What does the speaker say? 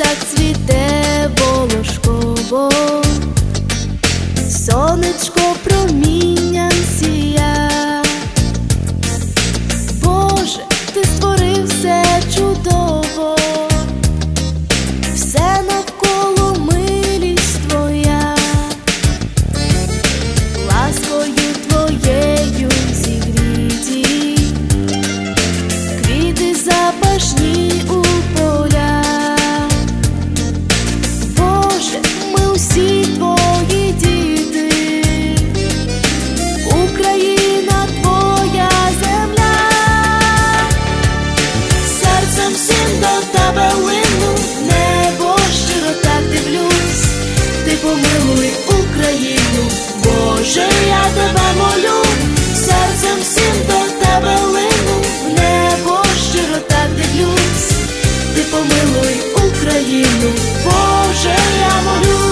так цвіте волошково, сонечко. помилуй Україну, Боже, я молю.